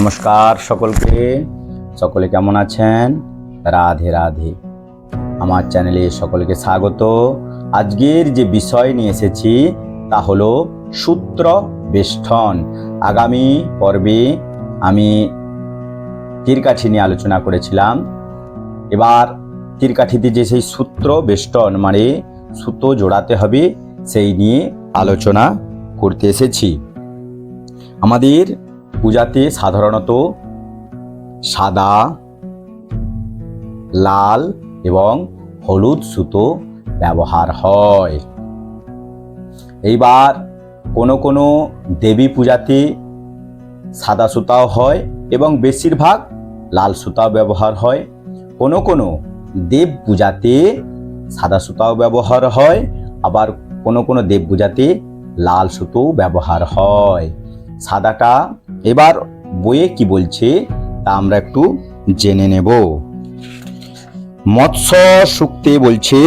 নমস্কার সকলকে। সকলে কেমন আছেন? রাধে রাধে। আমার চ্যানেলে সকলকে স্বাগত। আজকের যে বিষয় নিয়ে এসেছি তা হলো সূত্র বেষ্টন। আগামী পর্বে আমি তীরকাঠি নিয়ে আলোচনা করেছিলাম। এবার তীরকাঠিতে যে সেই সূত্র বেষ্টন মানে সুতো জোড়াতে হবে, সেই নিয়ে আলোচনা করতে এসেছি। আমাদের পূজাতে সাধারণত সাদা, লাল এবং হলুদ সুতো ব্যবহার হয়। এইবার কোনো কোনো দেবী পূজাতে সাদা সুতাও হয় এবং বেশিরভাগ লাল সুতাও ব্যবহার হয়। কোনো কোনো দেব পূজাতে সাদা সুতাও ব্যবহার হয়, আবার কোনো কোনো দেব পূজাতে লাল সুতো ব্যবহার হয়। সাদাটা এবার বইয়ে কি বলছে তা আমরা একটু জেনে নেব। মৎস্য সুক্তে বলছে,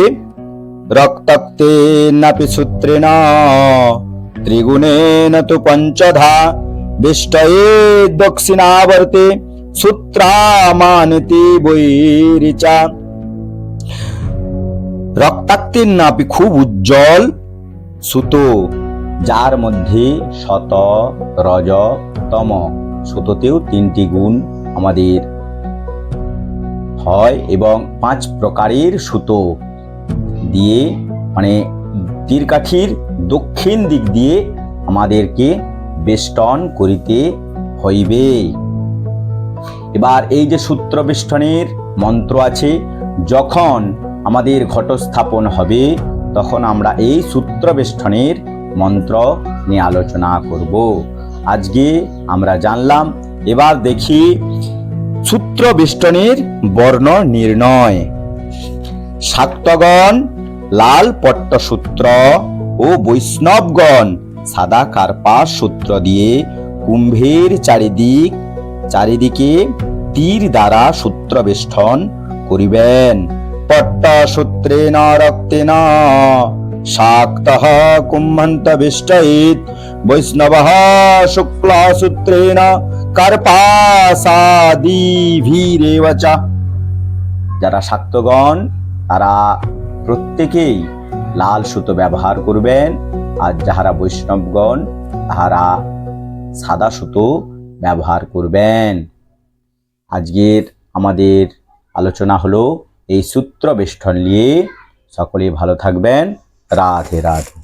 রক্তাক্তে নাপি সূত্রেণ, ত্রিগুণেন তো পঞ্চধা, বিষ্টয়ে দক্ষিণাবর্তে সূত্রামানতি বৈরিচা। রক্তাক্তের নাপি খুব উজ্জ্বল, সুতো যার মধ্যে শত রজ তম সুতোতেও তিনটি গুণ আমাদের হয় এবং পাঁচ প্রকারের সুতো দিয়ে মানে তীরকাঠির দক্ষিণ দিক দিয়ে আমাদেরকে বেষ্টন করিতে হইবে। এবার এই যে সূত্র বেষ্টনের মন্ত্র আছে, যখন আমাদের ঘটস্থাপন হবে, তখন আমরা এই সূত্র বেষ্টনের মন্ত্র নিয়ে আলোচনা করব। আজকে আমরা জানলাম, এবার দেখি সূত্র বেষ্টনের বর্ণ নির্ণয়। শাক্তগণ, লাল পট্টসূত্র ও বৈষ্ণবগণ সাদা কার্পাস সূত্র দিয়ে কুম্ভের চারিদিক, চারিদিকে তীর দ্বারা সূত্র বেষ্টন করিবেন। পট্টসূত্রেণ রক্তেন শাক্তः কুম্ভন্তবিষ্টয়িত বৈষ্ণবः শুক্লসূত্রেণ কার্পাসাদিভিরেব চ যারা শাক্তগণ, তারা প্রত্যেকেই লাল সুতো ব্যবহার করবেন, আর যাহারা বৈষ্ণবগণ, তাহারা সাদা সুতো ব্যবহার করবেন। আজকের আমাদের আলোচনা হলো এই সূত্র বেষ্টন নিয়ে। সকলেই ভালো থাকবেন। রাধে রাধে